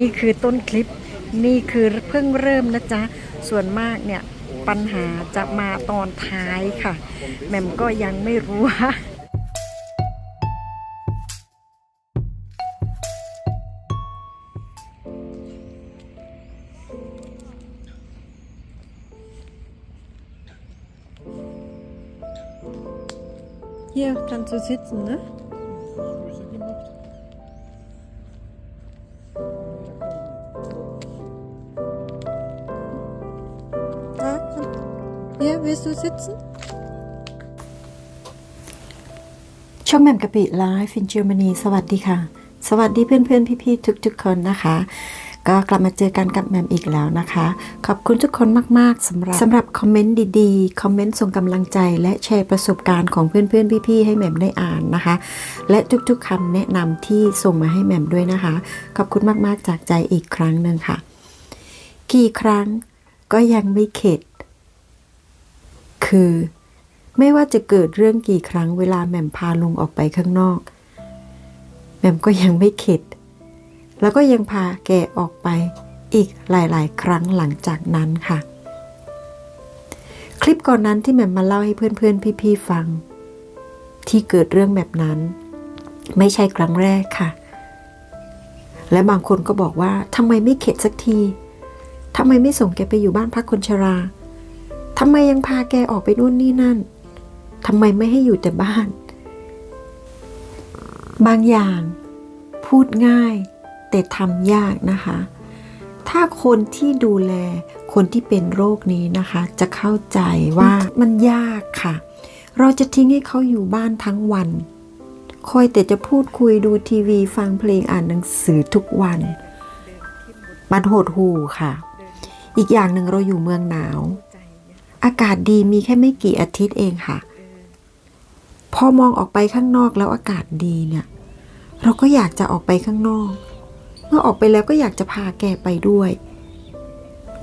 นี่คือต้นคลิปนี่คือเพิ่งเริ่มนะจ๊ะ ส่วนมากเนี่ยปัญหาจะมาตอนท้ายค่ะแหม่มก็ยังไม่รู้ว่า Hier kannst du sitzen, ne? Hier, willst du sitzen? ช่องแหม่มกะปิไลฟ์ฟินเจอร์มนีสวัสดีค่ะ สวัสดีเพื่อนๆ พี่ๆ ทุกๆ คนนะคะ ก็กลับมาเจอกันกับแหม่มอีกแล้วนะคะ ขอบคุณทุกคนมากๆสำหรับสำหรับคอมเมนต์ดีๆ คอมเมนต์ส่งกำลังใจ และแชร์ประสบการณ์ของเพื่อนๆ พี่ๆ ให้แหม่มได้อ่านนะคะ และทุกๆคำแนะนำที่ส่งมาให้แหม่มด้วยนะคะ ขอบคุณมากๆจากใจอีกครั้งหนึ่งค่ะ กี่ครั้งก็ยังไม่เข็ด คือ ไม่ว่าจะเกิดเรื่องกี่ครั้งเวลาแหม่มพาลุงออกไปข้างนอกแหม่มก็ยังไม่เข็ด แล้วก็ยังพาแกออกไปอีกหลาย ๆ ครั้งหลังจากนั้นค่ะ คลิปก่อนนั้นที่แหม่มมาเล่าให้เพื่อน ๆ พี่ ๆ ฟัง ที่เกิดเรื่องแบบนั้น ไม่ใช่ครั้งแรกค่ะ และบางคนก็บอกว่าทำไมไม่เข็ดสักทีทำไมไม่ส่งแกไปอยู่บ้านพักคนชรา ทำไมยังพาแกออกไปนู่นนี่นั่นทำไมไม่ให้อยู่แต่บ้าน บางอย่าง พูดง่าย แต่ทำยากนะคะ ถ้าคนที่ดูแลคนที่เป็นโรคนี้นะคะ จะเข้าใจว่ามันยากค่ะ เราจะทิ้งให้เขาอยู่บ้านทั้งวัน คอยแต่จะพูดคุยดูทีวีฟังเพลงอ่านหนังสือทุกวันมันโหดหูค่ะ อีกอย่างหนึ่งเราอยู่เมืองหนาว อากาศดีมีแค่ไม่กี่อาทิตย์เองค่ะ พอมองออกไปข้างนอกแล้วอากาศดีเนี่ย เราก็อยากจะออกไปข้างนอก เมื่อออกไปแล้วก็อยากจะพาแกไปด้วย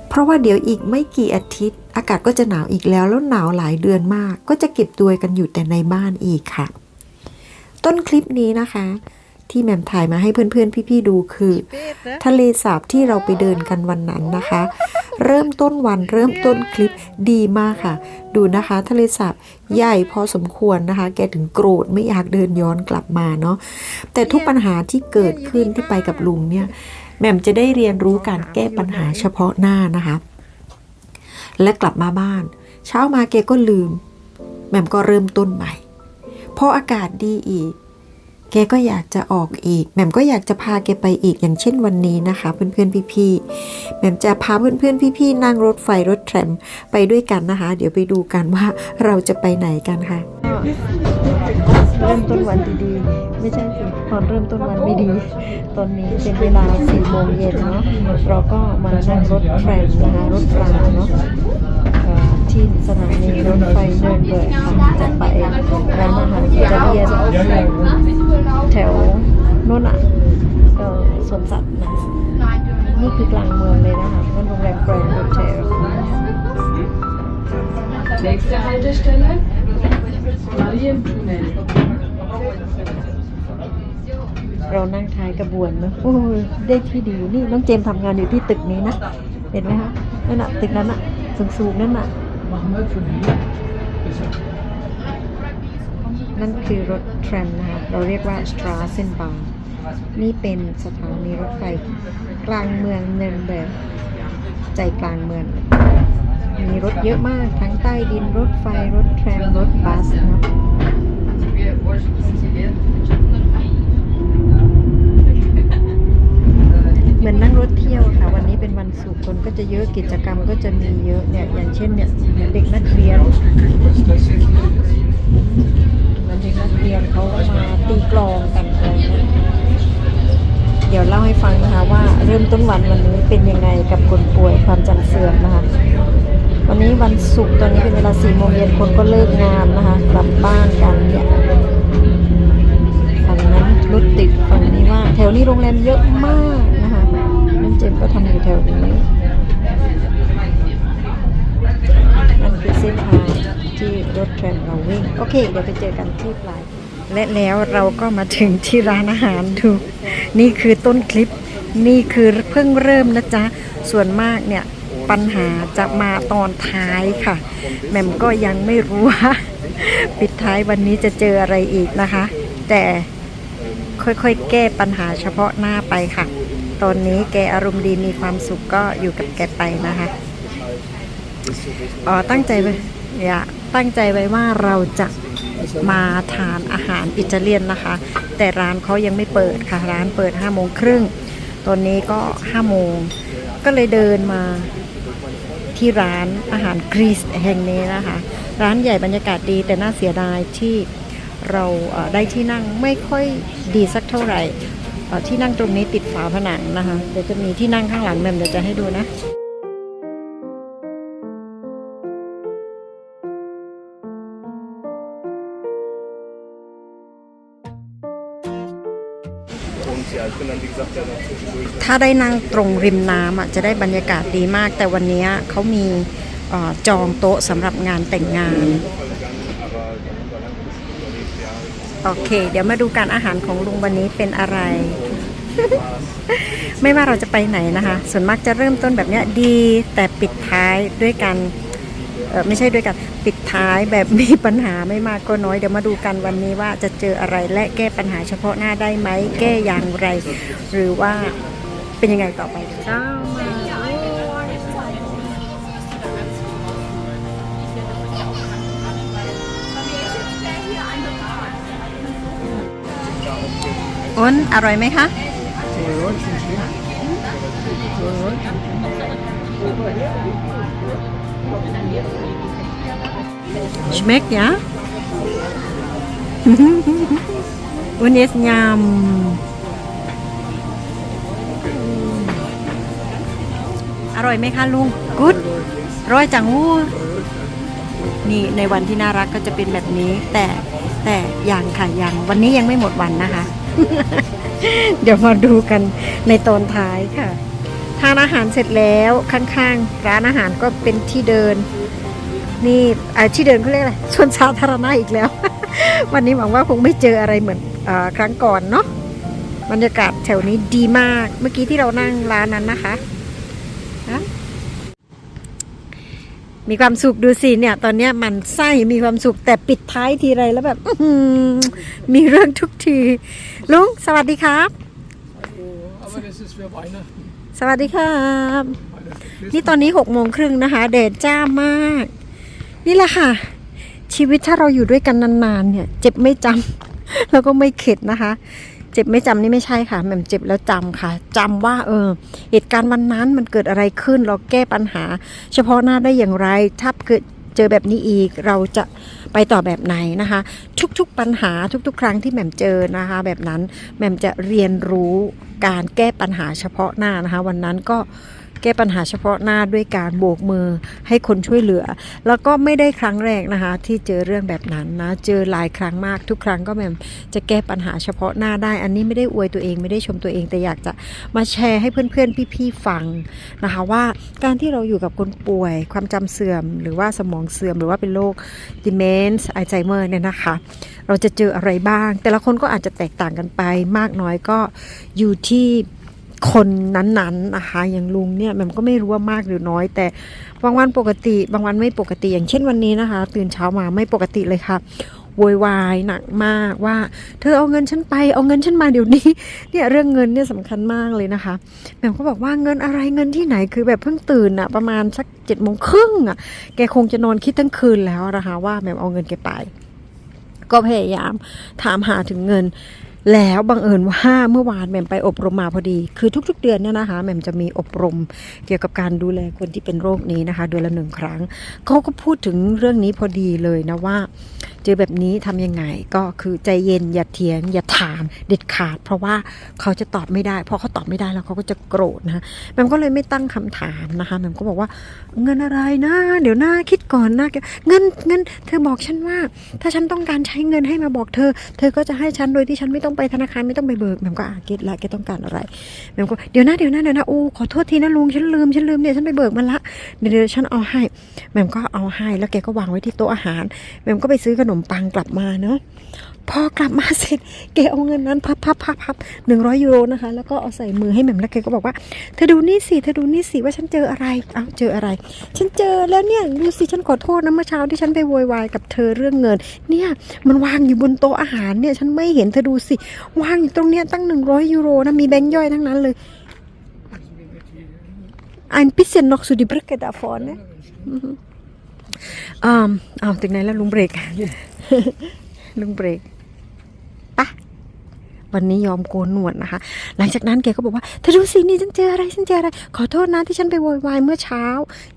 เพราะว่าเดี๋ยวอีกไม่กี่อาทิตย์ อากาศก็จะหนาวอีกแล้วแล้วหนาวหลายเดือนมาก ก็จะเก็บตัวกันอยู่แต่ในบ้านอีกค่ะ ต้นคลิปนี้นะคะ ที่แหม่มถ่ายมาให้เพื่อนๆพี่ๆดูคือ ทะเลสาบที่เราไปเดินกันวันนั้นนะคะ เริ่มต้นวันเริ่มต้นคลิปดีมากค่ะ ดูนะคะ ทะเลสาบใหญ่พอสมควรนะคะ แกถึงโกรธไม่อยากเดินย้อนกลับมาเนาะแต่ทุกปัญหาที่เกิดขึ้นที่ไปกับลุงเนี่ยแหม่มจะได้เรียนรู้การแก้ปัญหาเฉพาะหน้านะคะ และกลับมาบ้าน เช้ามาแกก็ลืมแหม่มก็เริ่มต้นใหม่พออากาศดีอีก แกก็อยากจะออกอีกแหม่มก็อยากจะพาแกไปอีกอย่างเช่นวันนี้นะคะ เพื่อนๆพี่ๆแหม่มจะพาเพื่อนๆพี่ๆนั่งรถไฟรถแทรมไปด้วยกันนะคะ เดี๋ยวไปดูกันว่าเราจะไปไหนกันค่ะ เริ่มต้นวันดีๆ ไม่ใช่สิตอนเริ่มต้นวันไม่ดี ตอนนี้เป็นเวลาสี่โมงเย็นเนาะเราก็มานั่งรถแทรมนะคะรถปลาเนาะเอ่อที่สถานี รถไฟเนินเบิร์กค่ะจะไปร้านอาหารอิตาเลียนแถวโน่นอะเออสวนสัตว์นะนี่คือกลางเมืองเลยนะคะนั่นโรงแรมแกรนด์โฮเทล Nächste Haltestelle, Marienblumen. เรานั่งท้ายกระบวนนะโอ้ยได้ที่ดีนี่น้องเจมทำงานอยู่ที่ตึกนี้นะ เห็นไหมคะนั่นน่ะตึกนั้นน่ะสูงๆนั่นน่ะ นั่นคือรถแทรมนะคะเราเรียกว่าสตราเซนบาร์นี่เป็นสถานีรถไฟกลางเมืองเนินเบิร์กใจกลางเมือง มีรถเยอะมากทั้งใต้ดินรถไฟรถแทรมรถบัสนะ เห มือนนั่งรถเที่ยวค่ะ วันนี้เป็นวันศุกร์คนก็จะเยอะกิจกรรมก็จะมีเยอะเนี่ยอย่างเช่นเนี่ยเด็กนักเรียนเด็กนักเรียนเขามาตีกลองกันอะไรเงี้ยเดี๋ยวเล่าให้ฟังนะคะว่าเริ่มต้นวันวันนี้เป็นยังไงกับคนป่วยความจำเสื่อมนะคะ วันนี้วันศุกร์ตอนนี้เป็นเวลาสี่โมงเย็นคนก็เลิกงานนะคะกลับบ้านกันเนี่ยฝั่งนั้นรถติดฝั่งนี้ว่า แถวนี้โรงแรมเยอะมาก นะคะน้องเจมส์ก็ทำอยู่แถวนี้นั่นคือเส้นทางที่รถแทรมเราวิ่ง โอเค เดี๋ยวไปเจอกันที่ปลาย และแล้วเราก็มาถึงที่ร้านอาหารดู นี่คือต้นคลิป นี่คือเพิ่งเริ่มนะจ๊ะ ส่วนมากเนี่ยปัญหาจะมาตอนท้ายค่ะ แม่มก็ยังไม่รู้ว่า ปิดท้ายวันนี้จะเจออะไรอีกนะคะ แต่ค่อยๆ แก้ปัญหาเฉพาะหน้าไปค่ะ ตอนนี้แกอารมณ์ดีมีความสุขก็อยู่กับแกไปนะคะอ๋อตั้งใจไว้อย่าตั้งใจไว้ว่าเราจะมาทานอาหารอิตาเลียนนะคะ แต่ร้านเขายังไม่เปิดค่ะ ร้านเปิด5โมงครึ่งตอนนี้ก็5โมงก็เลยเดินมาที่ร้านอาหารกรีซแห่งนี้นะคะ ร้านใหญ่บรรยากาศดีแต่น่าเสียดายที่เราได้ที่นั่งไม่ค่อยดีสักเท่าไหร่ ที่นั่งตรงนี้ติดฝาผนังนะคะ เดี๋ยวจะมีที่นั่งข้างหลังแมมเดี๋ยวจะให้ดูนะถ้าได้นั่งตรงริมน้ำอะจะได้บรรยากาศดีมาก แต่วันนี้เขามีจองโต๊ะสำหรับงานแต่งงาน โอเค เดี๋ยวมาดูการอาหารของลุงวันนี้เป็นอะไร ไม่ว่าเราจะไปไหนนะคะ ส่วนมากจะเริ่มต้นแบบเนี้ยดี แต่ปิดท้ายด้วยกันเออไม่ใช่ด้วยกันปิดท้ายแบบมีปัญหาไม่มากก็น้อย เดี๋ยวมาดูกันวันนี้ว่าจะเจออะไรและแก้ปัญหาเฉพาะหน้าได้ไหม แก้อย่างไร หรือว่าเป็นยังไงต่อไปเจ้า อ้นอร่อยไหมคะ Schmeckt, ja? Und jetzt Yum. อร่อยไหมคะลุงกุดร้อยจังวู้นี่ในวันที่น่ารักก็จะเป็นแบบนี้ แต่แต่ยังค่ะยังวันนี้ยังไม่หมดวันนะคะ เดี๋ยวมาดูกันในตอนท้ายค่ะ ทานอาหารเสร็จแล้วข้างๆ ร้านอาหารก็เป็นที่เดิน นี่ที่เดินเขาเรียกอะไรสวนสาธารณะอีกแล้ว วันนี้หวังว่าคงไม่เจออะไรเหมือนอครั้งก่อนเนาะบรรยากาศแถวนี้ดีมาก เมื่อกี้ที่เรานั่งร้านนั้นนะคะ มีความสุขดูสิเนี่ย ตอนเนี้ยมันไส้มีความสุขแต่ปิดท้ายทีไรแล้วแบบอื้อหือมีเรื่องทุกที ลุงสวัสดีครับ Aber das ist für Weihnachten. สวัสดีครับ Weihnachten. นี่ตอนนี้หกโมงครึ่งนะคะแดดจ้ามาก นี่แหละค่ะ ชีวิตถ้าเราอยู่ด้วยกันนานๆเนี่ย เจ็บไม่จำแล้วก็ไม่เข็ดนะคะ เจ็บไม่จำนี่ไม่ใช่ค่ะแหม่มเจ็บแล้วจำค่ะจำว่าเออ เหตุการณ์วันนั้นมันเกิดอะไรขึ้นเราแก้ปัญหา เฉพาะหน้าได้อย่างไรถ้าเกิดเจอแบบนี้อีกเราจะไปต่อแบบไหนนะคะ ทุกๆปัญหาทุกๆ ครั้งที่แหม่มเจอนะคะ แบบนั้นแหม่มจะเรียนรู้การแก้ปัญหาเฉพาะหน้านะคะ วันนั้นก็ แก้ปัญหาเฉพาะหน้าด้วยการโบกมือให้คนช่วยเหลือ แล้วก็ไม่ได้ครั้งแรกนะคะ ที่เจอเรื่องแบบนั้นนะ เจอหลายครั้งมากทุกครั้งก็แบบจะแก้ปัญหาเฉพาะหน้าได้ อันนี้ไม่ได้อวยตัวเองไม่ได้ชมตัวเองแต่อยากจะมาแชร์ให้เพื่อนๆพี่ๆฟังนะคะว่าการที่เราอยู่กับคนป่วย ความจำเสื่อม หรือว่าสมองเสื่อมหรือว่าเป็นโรค demence อัลไซเมอร์เนี่ยนะคะ เราจะเจออะไรบ้าง แต่ละคนก็อาจจะแตกต่างกันไปมากน้อยก็อยู่ที่ คนนั้นๆนะคะอย่างลุงเนี่ยแมันก็ไม่รู้ว่ามากหรือน้อย แต่บางวันปกติ บางวันไม่ปกติ อย่างเช่นวันนี้นะคะ ตื่นเช้ามาไม่ปกติเลยค่ะโวยวายหนักมากว่า เธอเอาเงินฉันไปเอาเงินฉันมาเดี๋ยวนี้เนี่ยเรื่องเงินเนี่ยสำคัญมากเลยนะคะแหม่มก็บอกว่าเงินอะไรเงินที่ไหนคือแบบเพิ่งตื่นอะประมาณสักเจ็ดโมงครึ่งอะแกคงจะนอนคิดทั้งคืนแล้วนะคะว่าแหม่มเอาเงินแกไป ก็พยายามถามหาถึงเงิน แล้วบังเอิญว่าเมื่อวานแหม่มไปอบรมมาพอดี คือทุก ๆ เดือนเนี่ยนะคะแหม่มจะมีอบรมเกี่ยวกับการดูแลคนที่เป็นโรคนี้นะคะเดือนละหนึ่งครั้งเขาก็พูดถึงเรื่องนี้พอดีเลยนะว่า เจอแบบนี้ทำยังไงก็คือใจเย็นอย่าเถียง อย่าถามเด็ดขาด เพราะว่าเขาจะตอบไม่ได้พอเขาตอบไม่ได้แล้วเขาก็จะโกรธนะคะแหม่มก็เลยไม่ตั้งคำถามนะคะแหม่มก็บอกว่าเงินอะไรนะ เดี๋ยวหน้าคิดก่อนนะเงินเงินเธอบอกฉันว่า ถ้าฉันต้องการใช้เงินให้มาบอกเธอ เธอก็จะให้ฉันโดยที่ฉันไม่ต้องไปธนาคารไม่ต้องไปเบิกแม่มก็อ่าเก็ตละแกต้องการอะไรแม่มก็เดี๋ยวนะเดี๋ยวนะเดี๋ยวนะโอ้ขอโทษทีนะลุงฉันลืมฉันลืมเนี่ยฉันไปเบิกมันละเดี๋ยวฉันเอาให้แม่มก็เอาให้แล้วแกก็วางไว้ที่โต๊ะอาหารแม่มก็ไปซื้อขนมปังกลับมาเนาะ พอกลับมาเสร็จแกเอาเงินนั้นพับพับพับพับหนึ่งร้อยยูโรนะคะ แล้วก็เอาใส่มือให้แหม่มแล้วแกก็บอกว่าเธอดูนี่สิเธอดูนี่สิว่าฉันเจออะไรเอาเจออะไร ฉันเจอแล้วเนี่ยดูสิฉันขอโทษนะเมื่อเช้าที่ฉันไปโวยวายกับเธอเรื่องเงิน เนี่ยมันวางอยู่บนโต๊ะอาหารเนี่ยฉันไม่เห็นเธอดูสิวางอยู่ตรงเนี้ยตั้งหนึ่งร้อยยูโรนะมีแบงค์ย่อยทั้งนั้นเลย ein bisschen noch so die Brücke da vorne อ่าเอาถึงไหนแล้วลุงเบรกลุงเบรก วันนี้ยอมโกนหนวดนะคะ หลังจากนั้นแกก็บอกว่าเธอดูสินี่ฉันเจออะไรฉันเจออะไร ขอโทษนะที่ฉันไปโวยวายเมื่อเช้า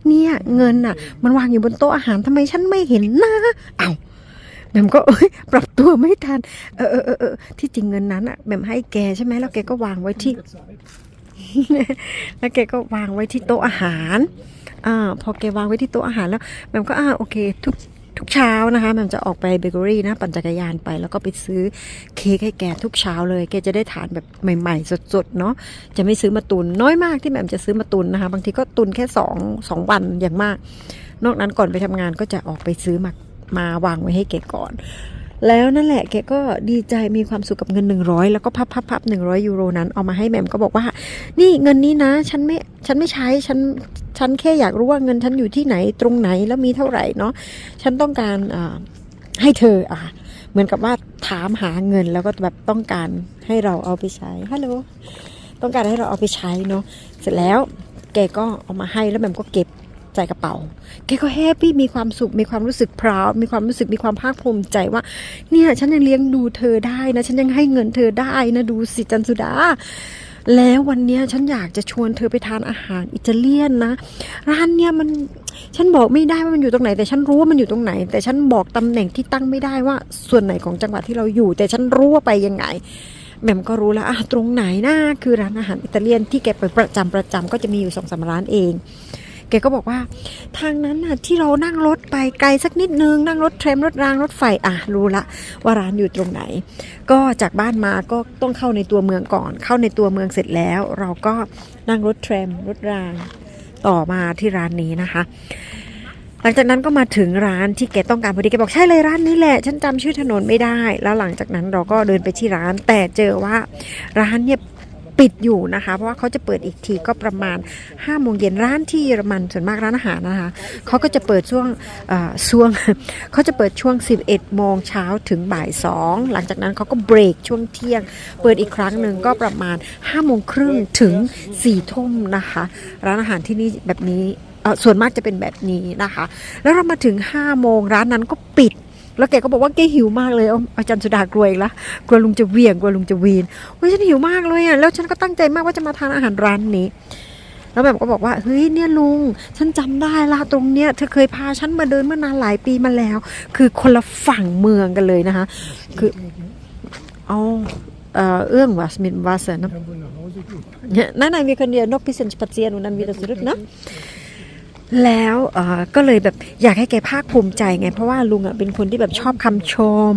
เนี่ยเงินน่ะ มันวางอยู่บนโต๊ะอาหารทำไมฉันไม่เห็นนะเอาแหม่มก็เอ้ยปรับตัวไม่ทัน เออเออเออออที่จริงเงินนั้นอะแหม่มให้แกใช่ไหมแล้วแกก็วางไว้ที่ แล้วแกก็วางไว้ที่โต๊ะอาหารอ่าพอแกวางไว้ที่โต๊ะอาหารแล้วแหม่มก็อ่าโอเคทุก ทุกเช้านะคะแม่มจะออกไปเบเกอรี่นะ ปั่นจักรยานไป แล้วก็ไปซื้อเค้กให้แกทุกเช้าเลยแกจะได้ทานแบบใหม่ ๆ สดๆเนาะจะไม่ซื้อมาตุนน้อยมากที่แม่มจะซื้อมาตุนนะคะ บางทีก็ตุนแค่สองสองวันอย่างมาก นอกนั้นก่อนไปทำงานก็จะออกไปซื้อมามาวางไว้ให้แกก่อนแล้วนั่นแหละแกก็ดีใจมีความสุขกับเงิน 100 แล้วก็พับพับพับหนึ่งร้อยยูโรนั้นเอามาให้แม่มก็บอกว่า นี่เงินนี้นะ ฉันไม่ ฉันไม่ใช้ฉันฉันแค่อยากรู้ว่าเงินฉันอยู่ที่ไหนตรงไหนแล้วมีเท่าไหร่เนาะฉันต้องการให้เธออะเหมือนกับว่าถามหาเงินแล้วก็แบบต้องการให้เราเอาไปใช้ฮัลโหลต้องการให้เราเอาไปใช้เนาะเสร็จแล้วแกก็เอามาให้แล้วแหม่มก็เก็บใส่กระเป๋า แกก็แฮปปี้มีความสุข มีความรู้สึกพราวมีความรู้สึกมีความภาคภูมิใจว่า เนี่ย ฉันยังเลี้ยงดูเธอได้นะ ฉันยังให้เงินเธอได้นะ ดูสิจันสุดา แล้ววันนี้ฉันอยากจะชวนเธอไปทานอาหารอิตาเลียนนะ ร้านเนี่ยมันฉันบอกไม่ได้ว่ามันอยู่ตรงไหน แต่ฉันรู้ว่ามันอยู่ตรงไหน แต่ฉันบอกตำแหน่งที่ตั้งไม่ได้ว่า ส่วนไหนของจังหวัดที่เราอยู่ แต่ฉันรู้ว่าไปยังไงแหม่มก็รู้แล้วอะตรงไหนนะคือร้านอาหารอิตาเลียนที่แกไปประจำประจำก็จะมีอยู่สองสามร้านเอง แกก็บอกว่า ทางนั้นน่ะที่เรานั่งรถไปไกลสักนิดนึง นั่งรถเทรมรถรางรถไฟอะรู้ละว่าร้านอยู่ตรงไหน ก็จากบ้านมาก็ต้องเข้าในตัวเมืองก่อน เข้าในตัวเมืองเสร็จแล้ว เราก็นั่งรถเทรมรถรางต่อมาที่ร้านนี้นะคะหลังจากนั้นก็มาถึงร้านที่แกต้องการพอดีแกบอกใช่เลยร้านนี้แหละ ฉันจำชื่อถนนไม่ได้ แล้วหลังจากนั้นเราก็เดินไปที่ร้าน แต่เจอว่าร้านเนี่ย ปิดอยู่นะคะ เพราะว่าเขาจะเปิดอีกทีก็ประมาณ5้าโมงเย็นร้านที่เยอรมันส่วนมากร้านอาหารนะคะเขาก็จะเปิดช่วงอ่อช่วงเขาจะเปิดช่วง 11โมงเช้าถึงบ่าย2หลังจากนั้นเขาก็เบรกช่วงเที่ยง เปิดอีกครั้งหนึ่งก็ประมาณ5โมงครึ่งถึง4ทุ่มนะคะ ร้านอาหารที่นี่แบบนี้อ่อส่วนมากจะเป็นแบบนี้นะคะ แล้วเรามาถึง5โมงร้านนั้นก็ปิด แล้วแกก็บอกว่าแกหิวมากเลยอาอาจารย์สุดากลัวอีกละกลัวลุงจะเวียงกลัวลุงจะวีนเฮ้ยฉันหิวมากเลยอะแล้วฉันก็ตั้งใจมากว่าจะมาทานอาหารร้านนี้แล้วแบบก็บอกว่าเฮ้ยเนี่ยลุง ฉันจำได้ละตรงเนี้ยเธอเคยพาฉันมาเดินเมื่อนานหลายปีมาแล้ว คือคนละฝั่งเมืองกันเลยนะคะ คือเอาเอ่อเอื้องวัสมินวาสนะ Dann wohl nach Hause gehen. Ja, nein, nein, wir können ja noch ein bisschen spazieren und dann wieder zurück, ne? แล้ว เอ่อก็เลยแบบอยากให้แกภาคภูมิใจไง เพราะว่าลุงอะเป็นคนที่แบบชอบคำชม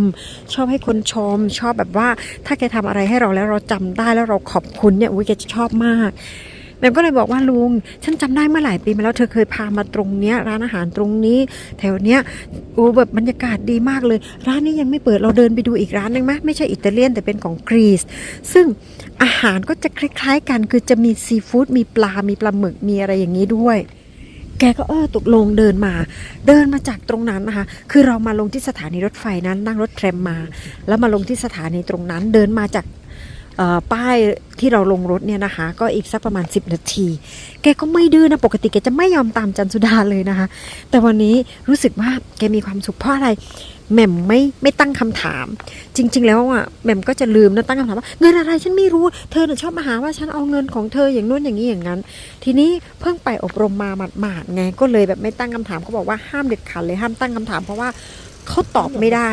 ชอบให้คนชม ชอบแบบว่าถ้าแกทำอะไรให้เราแล้วเราจำได้แล้วเราขอบคุณเนี่ยอุ้ยแกจะชอบมากแม่ก็เลยบอกว่าลุง ฉันจำได้เมื่อหลายปีมาแล้วเธอเคยพามาตรงเนี้ยร้านอาหารตรงนี้ แถวเนี้ยโอ้แบบบรรยากาศดีมากเลย ร้านนี้ยังไม่เปิดเราเดินไปดูอีกร้านหนึงไหมไม่ใช่อิตาเลียนแต่เป็นของกรีซซึ่งอาหารก็จะคล้ายๆกันคือจะมีซีฟู้ดมีปลา มีปลาหมึกมีอะไรอย่างนี้ด้วย แกก็เออตกลงเดินมา เดินมาจากตรงนั้นนะคะ คือเรามาลงที่สถานีรถไฟนั้นนั่งรถแทรมมา แล้วมาลงที่สถานีตรงนั้น เดินมาจาก ป้ายที่เราลงรถเนี่ยนะคะ ก็อีกสักประมาณ 10 นาที แกก็ไม่ดื้อนะ ปกติแกจะไม่ยอมตามจันสุดาเลยนะคะ แต่วันนี้รู้สึกว่าแกมีความสุขเพราะอะไรแหม่มไม่ไม่ตั้งคำถาม จริง ๆ แล้วอะแหม่มก็จะลืมนะตั้งคำถามว่าเงินอะไรฉันไม่รู้เธอน่ะชอบมาหาว่าฉันเอาเงินของเธออย่างนู้นอย่างนี้อย่างนั้น ทีนี้เพิ่งไปอบรมมาหมาดๆไงก็เลยแบบไม่ตั้งคำถามเขาบอกว่าห้ามเด็ดขาดเลยห้ามตั้งคำถามเพราะว่าเขาตอบไม่ได้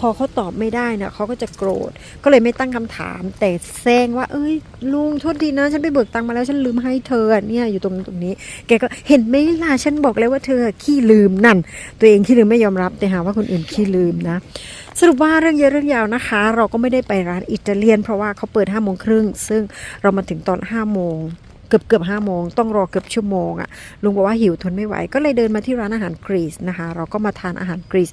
พอเขาตอบไม่ได้นะเขาก็จะโกรธ ก็เลยไม่ตั้งคำถาม แต่แซงว่า เอ้ย ลุงโทษทีนะ ฉันไปเบิกตังมาแล้วฉันลืมให้เธอเนี่ยอยู่ตรงตรงนี้ แกก็เห็นไหมล่ะฉันบอกแล้วว่าเธอขี้ลืมนั่น ตัวเองขี้ลืมไม่ยอมรับแต่หาว่าคนอื่นขี้ลืมนะ สรุปว่าเรื่องเยอะเรื่องยาวนะคะ เราก็ไม่ได้ไปร้านอิตาเลียน เพราะว่าเขาเปิด5้าโมงครึ่งซึ่งเรามาถึงตอน5้าโมง เกือบเกือบห้าโมงต้องรอเกือบชั่วโมงอะลุงบอกว่าหิวทนไม่ไหว ก็เลยเดินมาที่ร้านอาหารกรีซนะคะ เราก็มาทานอาหารกรีซ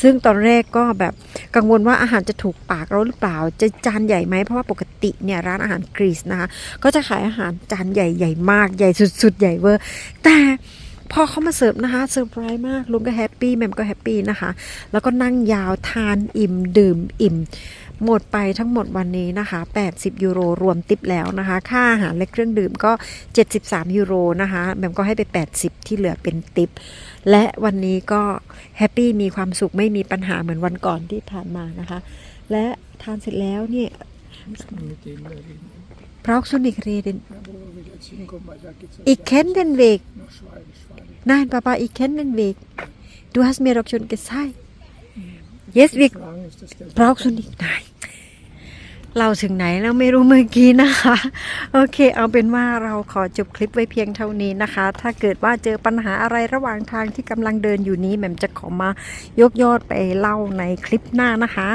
ซึ่งตอนแรกก็แบบกังวลว่าอาหารจะถูกปากเราหรือเปล่า จะจานใหญ่ไหมเพราะว่าปกติเนี่ยร้านอาหารกรีซนะคะก็จะขายอาหารจานใหญ่ใหญ่มากใหญ่สุด ๆ ใหญ่เวอร์แต่ พอเขามาเสิร์ฟนะคะเซอร์ไพรส์มากลุงก็แฮปปี้แม่มก็แฮปปี้นะคะ แล้วก็นั่งยาวทานอิ่มดื่มอิ่ม หมดไปทั้งหมดวันนี้นะคะ 80 ยูโรรวมติปแล้วนะคะ ค่าอาหารและเครื่องดื่มก็ 73 ยูโรนะคะแม่มก็ให้ไป 80 ที่เหลือเป็นติป และวันนี้ก็แฮปปี้มีความสุขไม่มีปัญหาเหมือนวันก่อนที่ผ่านมานะคะ และทานเสร็จแล้วเนี่ย brauchst du nicht reden. Ich kenne den Weg. Nein, Papa, ich kenne den Weg. Du hast mir doch schon gezeigt. Jetzt wir brauchst du nicht. Nein. เราถึงไหนแล้วไม่รู้เมื่อกี้นะคะ โอเค เอาเป็นว่าเราขอจบคลิปไว้เพียงเท่านี้นะคะ ถ้าเกิดว่าเจอปัญหาอะไรระหว่างทางที่กำลังเดินอยู่นี้แหม่มจะขอมายกยอดไปเล่าในคลิปหน้านะคะ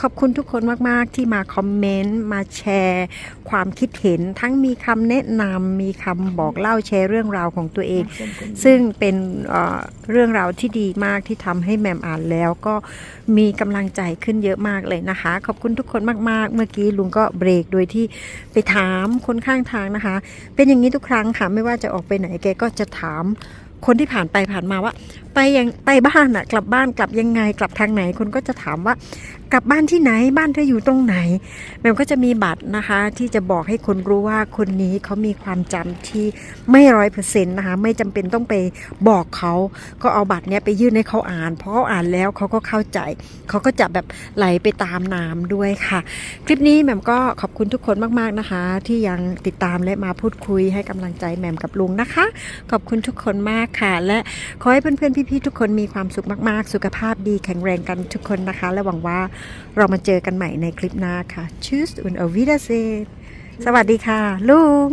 ขอบคุณทุกคนมาก ๆ ที่มาคอมเมนต์มาแชร์ ความคิดเห็นทั้งมีคำแนะนำมีคำบอกเล่าแชร์เรื่องราวของตัวเอง ซึ่งเป็นเอ่อเรื่องราวที่ดีมากที่ทำให้แหม่มอ่านแล้วก็มีกำลังใจขึ้นเยอะมากเลยนะคะ ขอบคุณทุกคนมาก ๆ เมื่อกี้ลุงก็เบรกโดยที่ไปถามคนข้างทางนะคะ เป็นอย่างนี้ทุกครั้งค่ะไม่ว่าจะออกไปไหนแกก็จะถามคนที่ผ่านไปผ่านมาว่า ไปยังไปบ้านอะกลับบ้านกลับยังไงกลับทางไหนคนก็จะถามว่า กลับบ้านที่ไหนบ้านเธออยู่ตรงไหนแหม่มก็จะมีบัตรนะคะ ที่จะบอกให้คนรู้ว่าคนนี้เขามีความจำที่ไม่ร้อยเปอร์เซ็นต์นะคะ ไม่จำเป็นต้องไปบอกเขาก็เอาบัตรเนี้ยไปยื่นให้เขาอ่านเพราะเขาอ่านแล้วเขาก็เข้าใจ เขาก็จะแบบไหลไปตามน้ำด้วยค่ะ คลิปนี้แหม่มก็ขอบคุณทุกคนมากๆนะคะ ที่ยังติดตามและมาพูดคุยให้กำลังใจแหม่มกับลุงนะคะ ขอบคุณทุกคนมากค่ะ และขอให้เพื่อนๆพี่ๆทุกคนมีความสุขมากๆ สุขภาพดีแข็งแรงกันทุกคนนะคะ และหวังว่าเรามาเจอกันใหม่ในคลิปหน้าค่ะชื่ออุนอวิดาเซสวัสดีค่ะ ลุง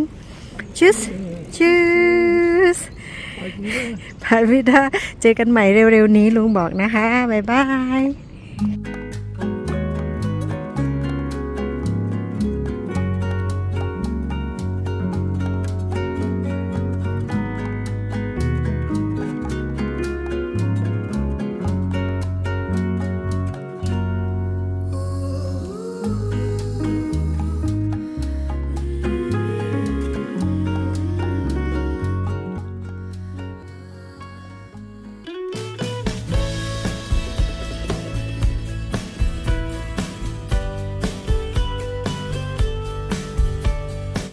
ชื่อชื่อพาวิดาเจอกันใหม่เร็วๆนี้ลุงบอกนะคะ บ๊ายบาย